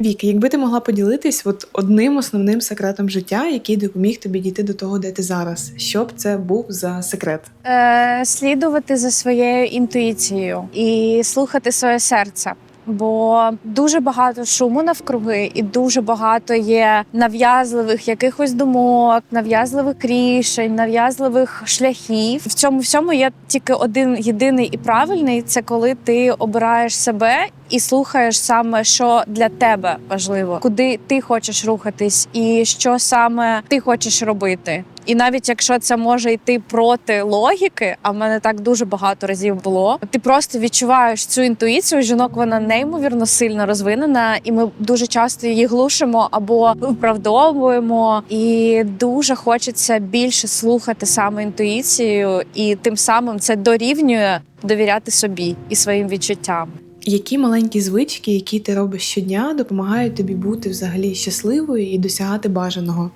Віка, якби ти могла поділитись от одним основним секретом життя, який допоміг тобі дійти до того, де ти зараз, що б це був за секрет? Е, слідувати за своєю інтуїцією і слухати своє серце. Бо дуже багато шуму навкруги, і дуже багато є нав'язливих якихось думок, нав'язливих рішень, нав'язливих шляхів. В цьому всьому є тільки один єдиний і правильний це коли ти обираєш себе і слухаєш саме, що для тебе важливо, куди ти хочеш рухатись, і що саме ти хочеш робити. І навіть якщо це може йти проти логіки, а в мене так дуже багато разів було. Ти просто відчуваєш цю інтуїцію. Жінок вона неймовірно сильно розвинена, і ми дуже часто її глушимо або виправдовуємо. І дуже хочеться більше слухати саме інтуїцію, і тим самим це дорівнює довіряти собі і своїм відчуттям. Які маленькі звички, які ти робиш щодня, допомагають тобі бути взагалі щасливою і досягати бажаного?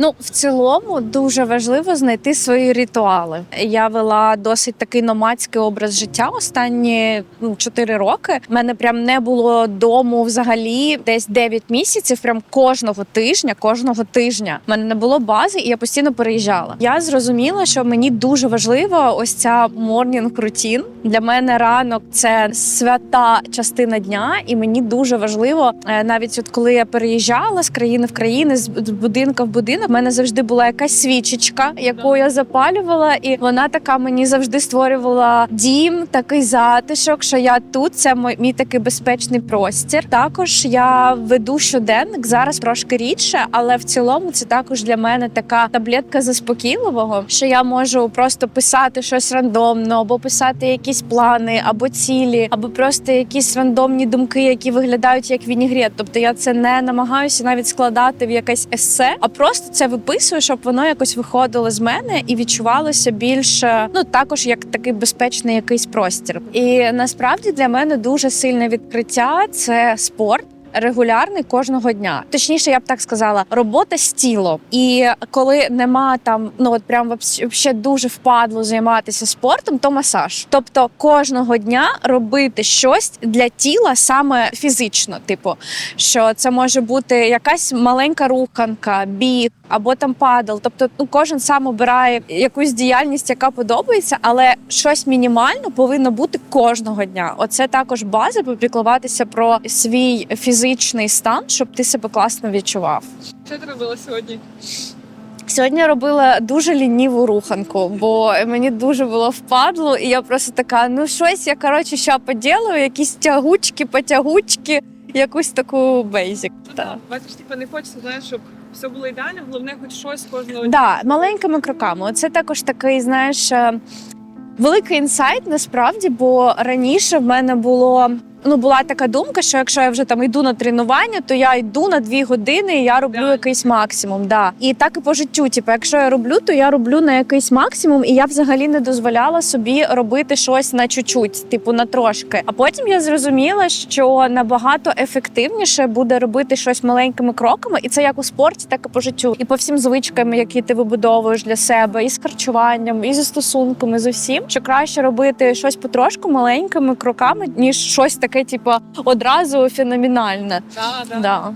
Ну, в цілому дуже важливо знайти свої ритуали. Я вела досить такий номадський образ життя останні ну, роки. У мене прям не було дому взагалі десь 9 місяців. Прям кожного тижня, кожного тижня в мене не було бази, і я постійно переїжджала. Я зрозуміла, що мені дуже важлива ось ця morning routine. Для мене ранок це свята частина дня, і мені дуже важливо, е, навіть от коли я переїжджала з країни в країни, з будинка в будинок. В мене завжди була якась свічечка, яку я запалювала, і вона така мені завжди створювала дім, такий затишок, що я тут. Це мій, такий безпечний простір. Також я веду щоденник зараз трошки рідше, але в цілому це також для мене така таблетка заспокійливого, що я можу просто писати щось рандомно, або писати якісь плани, або цілі, або просто якісь рандомні думки, які виглядають як вінігрет. Тобто я це не намагаюся навіть складати в якесь есе, а просто це виписую, щоб воно якось виходило з мене і відчувалося більше, ну також як такий безпечний якийсь простір. І насправді для мене дуже сильне відкриття це спорт. Регулярний кожного дня, точніше, я б так сказала, робота з тілом. І коли нема там, ну от прям вообще дуже впадло займатися спортом, то масаж. Тобто кожного дня робити щось для тіла саме фізично. Типу, що це може бути якась маленька руханка, біг або там падл. Тобто, ну кожен сам обирає якусь діяльність, яка подобається, але щось мінімально повинно бути кожного дня. Оце також база попіклуватися про свій фізичний стан, щоб ти себе класно відчував. Що ти робила сьогодні? Сьогодні я робила дуже лініву руханку, бо мені дуже було впадло, і я просто така: ну щось я коротше що поділаю, якісь тягучки, потягучки, якусь таку бейзик. Ну, Так. так. Бачиш, типу, не хочеться, знаєш, щоб все було ідеально, головне, хоч щось кожного Да, маленькими кроками. Це також такий, знаєш, е, великий інсайт насправді, бо раніше в мене було. Ну, була така думка, що якщо я вже там йду на тренування, то я йду на дві години і я роблю Да. якийсь максимум. Да. І так і по життю. Типу, якщо я роблю, то я роблю на якийсь максимум, і я взагалі не дозволяла собі робити щось на чуть-чуть, типу на трошки. А потім я зрозуміла, що набагато ефективніше буде робити щось маленькими кроками, і це як у спорті, так і по життю, і по всім звичкам, які ти вибудовуєш для себе, і з харчуванням, і зі стосунками, з усім, що краще робити щось потрошку маленькими кроками, ніж щось таке, типу, одразу феноменальне. Да, да. Да.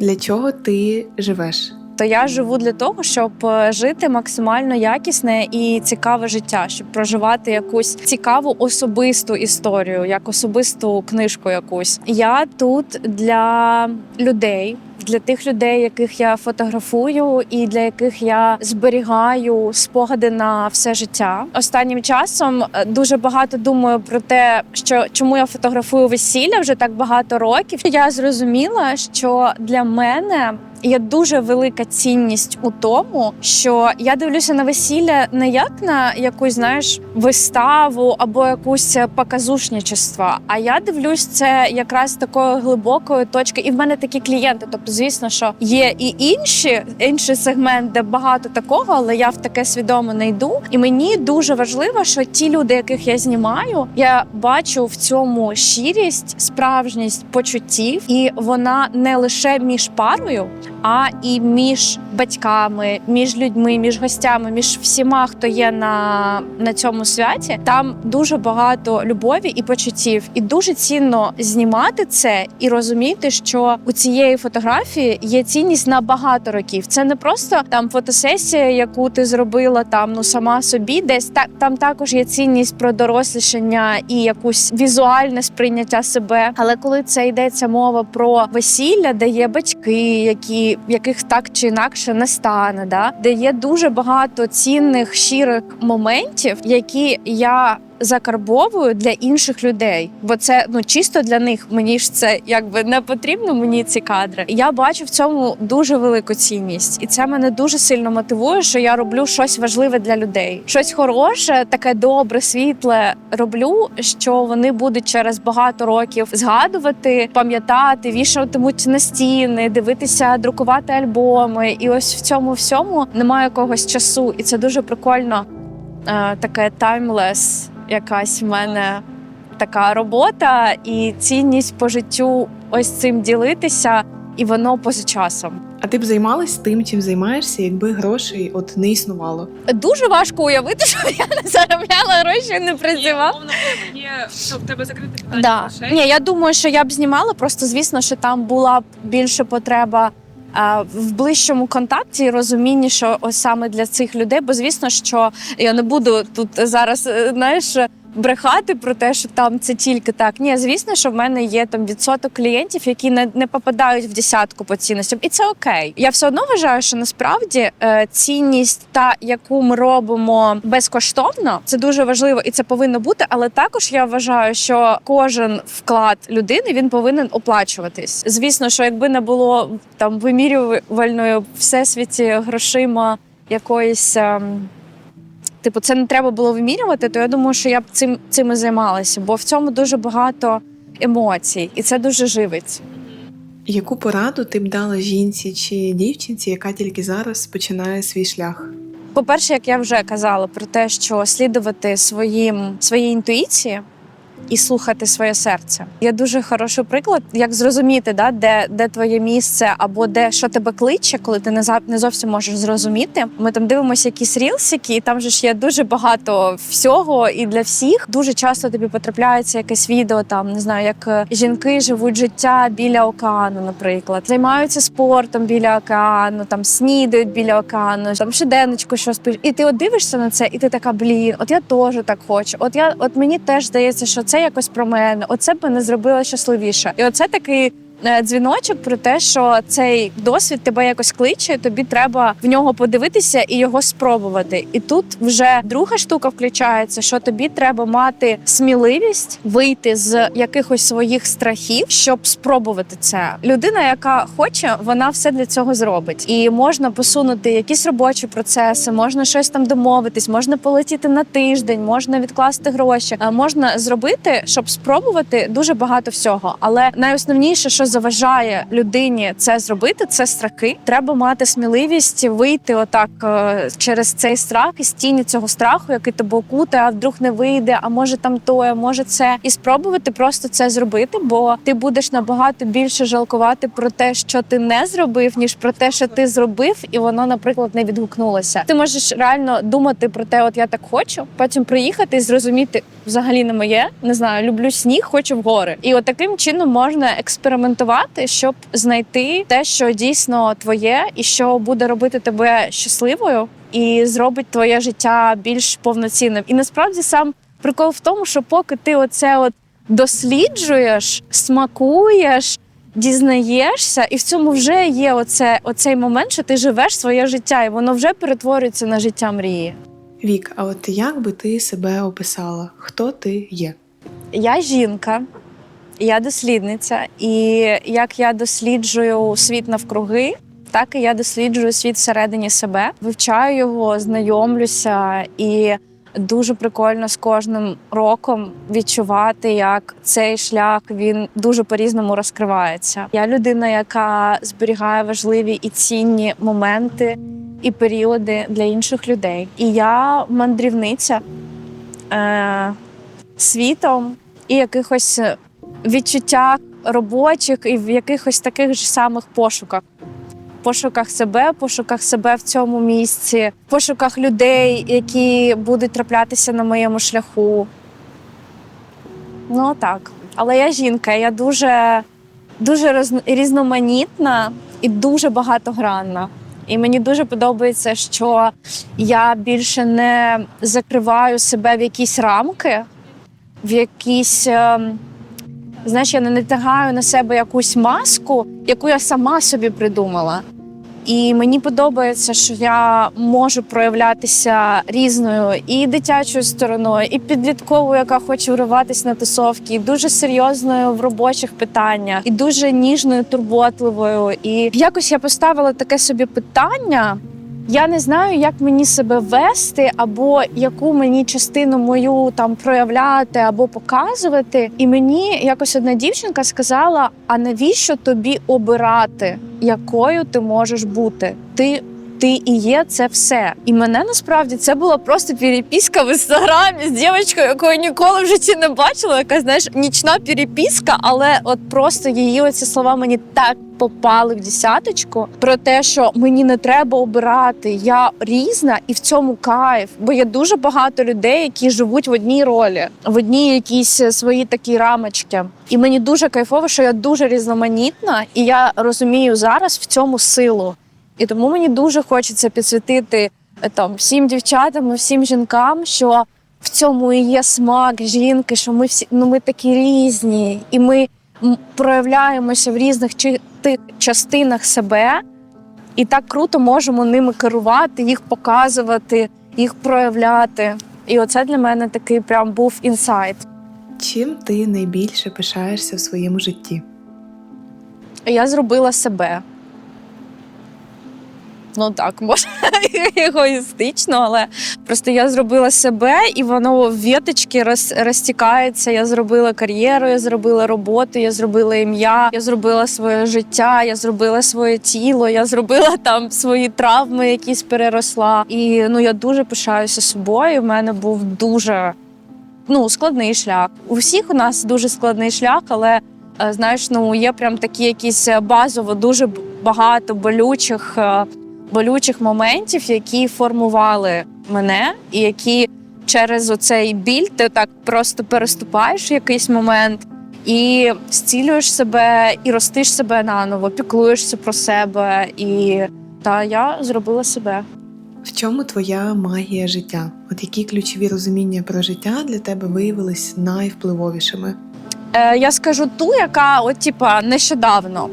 Для чого ти живеш? То я живу для того, щоб е, жити максимально якісне і цікаве життя, щоб проживати якусь цікаву особисту історію, як особисту книжку. Якусь я тут для людей. Для тих людей, яких я фотографую, і для яких я зберігаю спогади на все життя. Останнім часом е, дуже багато думаю про те, що чому я фотографую весілля вже так багато років. Я зрозуміла, що для мене є дуже велика цінність у тому, що я дивлюся на весілля не як на якусь знаєш виставу або якусь показушничество, а я дивлюсь це якраз з такої глибокої точки. І в мене такі клієнти. Тобто, звісно, що є і інші інший сегмент, де багато такого, але я в таке свідомо не йду. І мені дуже важливо, що ті люди, яких я знімаю, я бачу в цьому щирість, справжність почуттів, і вона не лише між парою, а і між батьками, між людьми, між гостями, між всіма, хто є на, на цьому святі. Там дуже багато любові і почуттів, і дуже цінно знімати це і розуміти, що у цієї фотографії є цінність на багато років. Це не просто там фотосесія, яку ти зробила там ну сама собі, десь та там також є цінність про дорослішання і якусь візуальне сприйняття себе. Але коли це йдеться мова про весілля, де є батьки, які яких так чи інакше не стане, да де є дуже багато цінних щирих моментів, які я закарбовую для інших людей, бо це ну чисто для них. Мені ж це якби не потрібно. Мені ці кадри. Я бачу в цьому дуже велику цінність, і це мене дуже сильно мотивує, що я роблю щось важливе для людей, щось хороше, таке добре, світле роблю, що вони будуть через багато років згадувати, пам'ятати, вішатимуть на стіни, дивитися, друкувати альбоми. І ось в цьому всьому немає якогось часу, і це дуже прикольно. е, Таке таймлес якась в мене така робота і цінність по життю ось цим ділитися, і воно поза часом. А ти б займалась тим, чим займаєшся, якби грошей от не існувало? Дуже важко уявити, що я не заробляла гроші, і не працювала. є, що в тебе закрите питання Да. Ні, я думаю, що я б знімала. Просто звісно, що там була б більше потреба. В ближчому контакті і розумінні, що ось саме для цих людей, бо звісно, що я не буду тут зараз, е, знаєш, брехати про те, що там це тільки так. Ні, звісно, що в мене є там відсоток клієнтів, які не, не попадають в десятку по цінностям, і це окей. Я все одно вважаю, що насправді е, цінність, та яку ми робимо безкоштовно, це дуже важливо і це повинно бути. Але також я вважаю, що кожен вклад людини він повинен оплачуватись. Звісно, що якби не було там вимірювальної всесвіті грошима якоїсь. ем, Типу, це не треба було вимірювати, то я думаю, що я б цим цим і займалася, бо в цьому дуже багато емоцій, і це дуже живить. Яку пораду ти б дала жінці чи дівчинці, яка тільки зараз починає свій шлях? По-перше, як я вже казала, про те, що слідувати своїм своїй інтуїції і слухати своє серце. Є дуже хороший приклад, як зрозуміти, да, де, де твоє місце або де що тебе кличе, коли ти не за- не зовсім можеш зрозуміти. Ми там дивимося якісь рілсики, і там же ж є дуже багато всього і для всіх. Дуже часто тобі потрапляється якесь відео, там не знаю, як е, жінки живуть життя біля океану, наприклад, займаються спортом біля океану, там снідають біля океану, там щоденничку щось пишуть. І ти от дивишся на це, і ти така, блін, от я теж так хочу. От я, от мені теж здається, що це якось про мене. Оце б мене зробило щасливіше. І оце такий. Е, Дзвіночок про те, що цей досвід тебе якось кличе, тобі треба в нього подивитися і його спробувати. І тут вже друга штука включається, що тобі треба мати сміливість вийти з якихось своїх страхів, щоб спробувати це. Людина, яка хоче, вона все для цього зробить. І можна посунути якісь робочі процеси, можна щось там домовитись, можна полетіти на тиждень, можна відкласти гроші, можна зробити, щоб спробувати дуже багато всього. Але найосновніше, що заважає людині це зробити, це страхи. Треба мати сміливість вийти отак е, через цей страх із тіні цього страху, який тебе окутає, а вдруг не вийде, а може там то, а може це, і спробувати просто це зробити, бо ти будеш набагато більше жалкувати про те, що ти не зробив, ніж про те, що ти зробив, і воно, наприклад, не відгукнулося. Ти можеш реально думати про те, от я так хочу, потім приїхати і зрозуміти взагалі не моє. Не знаю, люблю сніг, хочу в гори. І от таким чином можна експериментувати, щоб знайти те, що дійсно твоє, і що буде робити тебе щасливою, і зробить твоє життя більш повноцінним. І насправді сам прикол в тому, що поки ти оце от досліджуєш, смакуєш. Дізнаєшся, і в цьому вже є оце, оцей момент, що ти живеш своє життя, і воно вже перетворюється на життя мрії. Вік, а от як би ти себе описала? Хто ти є? Я жінка, я дослідниця, і як я досліджую світ навкруги, так і я досліджую світ всередині себе, вивчаю його, знайомлюся і. Дуже прикольно з кожним роком відчувати, як цей шлях він дуже по-різному розкривається. Я людина, яка зберігає важливі і цінні моменти і періоди для інших людей. І я мандрівниця е, світом і якихось відчуттях робочих, і в якихось таких ж самих пошуках. пошуках себе, пошуках себе в цьому місці, пошуках людей, які будуть траплятися на моєму шляху. Ну так. Але я жінка, я дуже, дуже різноманітна і дуже багатогранна. І мені дуже подобається, що я більше не закриваю себе в якісь рамки, в якісь. Знаєш, я не натягаю на себе якусь маску, яку я сама собі придумала. І мені подобається, що я можу проявлятися різною і дитячою стороною, і підлітковою, яка хоче вриватися на тусовки, і дуже серйозною в робочих питаннях, і дуже ніжною, турботливою. І якось я поставила таке собі питання. Я не знаю, як мені себе вести, або яку мені частину мою там проявляти або показувати. І мені якось одна дівчинка сказала: а навіщо тобі обирати, якою ти можеш бути? Ти ти і є це все. І мене насправді це була просто переписка в інстаграмі з дівчинкою, яку ніколи в житті не бачила. Яка знаєш, нічна переписка, але от просто її оці слова мені так попали в десяточку про те, що мені не треба обирати. Я різна і в цьому кайф. Бо є дуже багато людей, які живуть в одній ролі, в одній якійсь свої такі рамочки. І мені дуже кайфово, що я дуже різноманітна, і я розумію зараз в цьому силу. І тому мені дуже хочеться підсвітити е, там всім дівчатам, всім жінкам, що в цьому і є смак жінки, що ми всі ну ми такі різні, і ми проявляємося в різних тих частинах себе, і так круто можемо ними керувати, їх показувати, їх проявляти. І оце для мене такий прям був інсайт. Чим ти найбільше пишаєшся в своєму житті? Я зробила себе. Ну так, може егоїстично, але просто я зробила себе, і воно в віточки роз, розтікається. Я зробила кар'єру, я зробила роботу, я зробила ім'я, я зробила своє життя, я зробила своє тіло, я зробила там свої травми, якісь переросла. І ну я дуже пишаюся собою. У мене був дуже ну, складний шлях. У всіх у нас дуже складний шлях, але е, знаєш, ну є прям такі якісь е, базово дуже багато болючих, е, болючих моментів, які формували мене, і які через оцей біль ти так просто переступаєш в якийсь момент. І зцілюєш себе, і ростиш себе наново, піклуєшся про себе. І та я зробила себе. В чому твоя магія життя? От які ключові розуміння про життя для тебе виявились найвпливовішими? Е, я скажу ту, яка от типа нещодавно.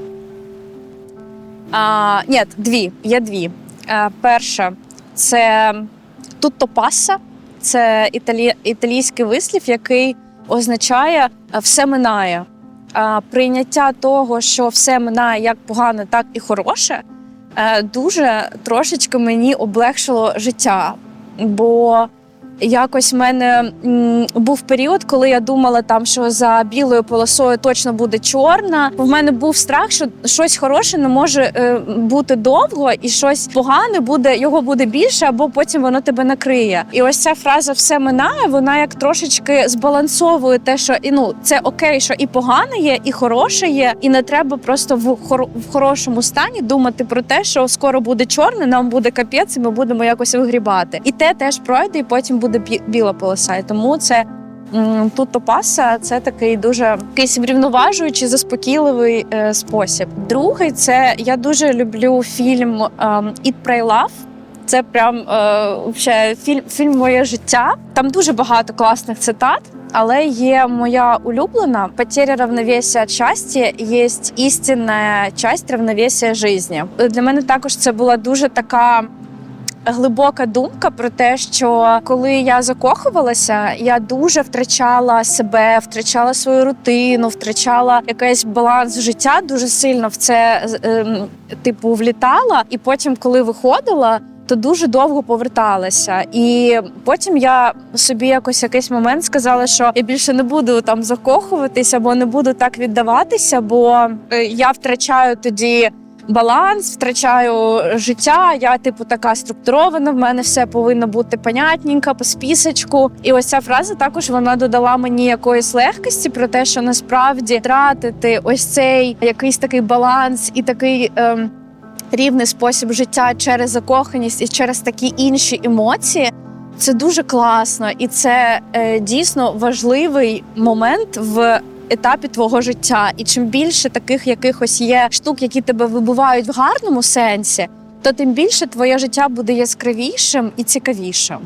А, ні, дві. Є дві. Е, перша це tutto passa. Це італі... італійський вислів, який означає все минає. Е, прийняття того, що все минає як погане, так і хороше, е, дуже трошечки мені облегшило життя. Бо Якось в мене м, був період, коли я думала, там що за білою полосою точно буде чорна. В мене був страх, що щось хороше не може е, бути довго, і щось погане буде його буде більше, або потім воно тебе накриє. І ось ця фраза все минає. Вона як трошечки збалансовує те, що і ну це окей, що і погане є, і хороше є, і не треба просто в хоро- в хорошому стані думати про те, що скоро буде чорне, нам буде капець, і ми будемо якось вигрібати. І те теж пройде, і потім буде бі- біла полоса. І тому це. Тут топаса це такий дуже якийсь врівноважуючий, заспокійливий е, спосіб. Другий це я дуже люблю фільм ем, «Eat, Pray, Love». Це прям е, фільм, фільм Моє життя. Там дуже багато класних цитат. Але є моя улюблена потеря равновесия часті є істинна часть равновесия житті. Для мене також це була дуже така глибока думка про те, що коли я закохувалася, я дуже втрачала себе, втрачала свою рутину, втрачала якийсь баланс життя. Дуже сильно в це ем, типу влітала. І потім, коли виходила. То дуже довго поверталася, і потім я собі якось якийсь момент сказала, що я більше не буду там закохуватися, або не буду так віддаватися, бо е, я втрачаю тоді баланс, втрачаю життя. Я, типу, така структурована. В мене все повинно бути понятненько, по спісочку. І ось ця фраза також вона додала мені якоїсь легкості про те, що насправді тратити ось цей якийсь такий баланс і такий. Ем, рівний спосіб життя через закоханість і через такі інші емоції. Це дуже класно, і це е, дійсно важливий момент в етапі твого життя. І чим більше таких якихось є штук, які тебе вибивають в гарному сенсі, то тим більше твоє життя буде яскравішим і цікавішим.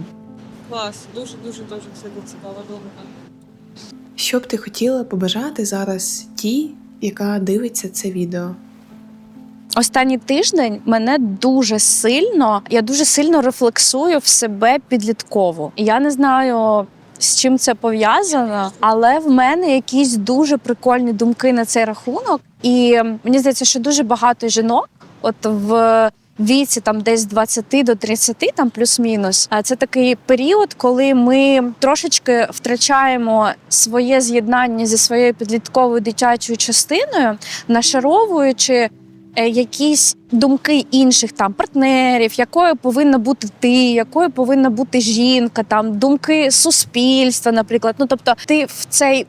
Клас, дуже дуже дуже сильно цікава думка. Що б ти хотіла побажати зараз тій, яка дивиться це відео? Останній тиждень мене дуже сильно, я дуже сильно рефлексую в себе підлітково. Я не знаю. З чим це пов'язано, але в мене якісь дуже прикольні думки на цей рахунок. І мені здається, що дуже багато жінок, от в віці, там десь з 20 до 30, там плюс-мінус. А це такий період, коли ми трошечки втрачаємо своє з'єднання зі своєю підлітковою дитячою частиною, нашаровуючи якісь думки інших там партнерів, якою повинна бути ти, якою повинна бути жінка, там думки суспільства, наприклад. Ну тобто, ти в цей.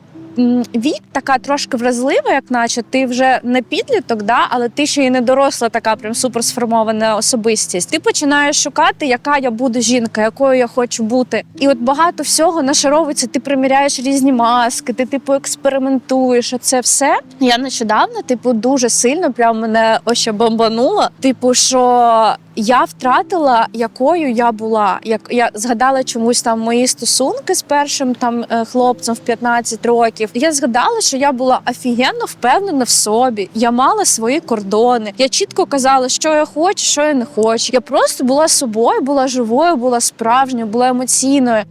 Вік така трошки вразлива, як наче ти вже не підліток, да, але ти ще й не доросла, така прям суперсформована особистість. Ти починаєш шукати, яка я буду жінка, якою я хочу бути. І от багато всього нашаровується. Ти приміряєш різні маски, ти типу експериментуєш. Оце все. Я нещодавно, типу, дуже сильно прям мене ось бомбануло. Типу, що я втратила, якою я була. Як я згадала чомусь там мої стосунки з першим там е, хлопцем в 15 років. Я згадала, що я була офігенно впевнена в собі. Я мала свої кордони. Я чітко казала, що я хочу, що я не хочу. Я просто була собою, була живою, була справжньою, була емоційною.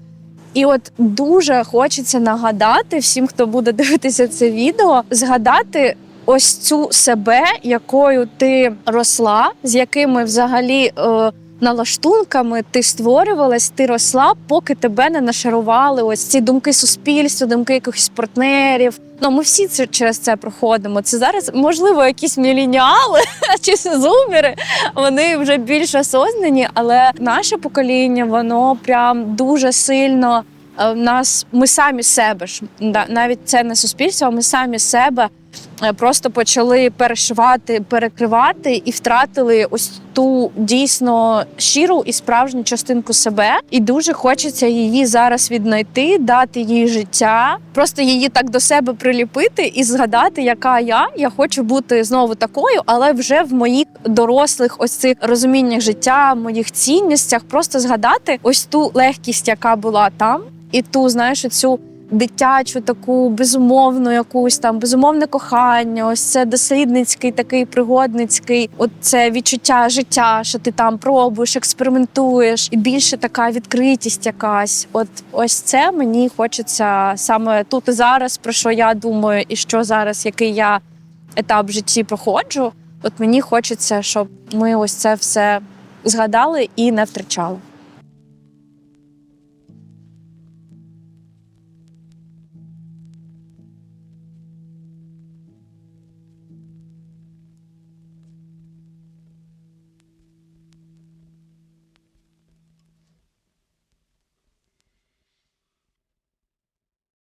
І от дуже хочеться нагадати всім, хто буде дивитися це відео, згадати ось цю себе, якою ти росла, з якими взагалі. Е, Налаштунками ти створювалась, ти росла, поки тебе не нашарували ось ці думки суспільства, думки якихось партнерів. Ну ми всі це через це проходимо. Це зараз можливо якісь мілініали чи зумери. Вони вже більш осознані, але наше покоління воно прям дуже сильно е, нас. Ми самі себе ж навіть це не суспільство. а Ми самі себе просто почали перешивати, перекривати і втратили ось ту дійсно щиру і справжню частинку себе. І дуже хочеться її зараз віднайти, дати їй життя, просто її так до себе приліпити і згадати, яка я. Я хочу бути знову такою, але вже в моїх дорослих ось цих розуміннях життя, моїх цінностях, просто згадати ось ту легкість, яка була там, і ту, знаєш, цю дитячу, таку безумовну, якусь там безумовне кохання. Ось це дослідницький, такий пригодницький, от це відчуття життя, що ти там пробуєш, експериментуєш, і більше така відкритість якась. От ось це мені хочеться саме тут і зараз, про що я думаю, і що зараз, який я етап в житті проходжу. От мені хочеться, щоб ми ось це все згадали і не втрачали.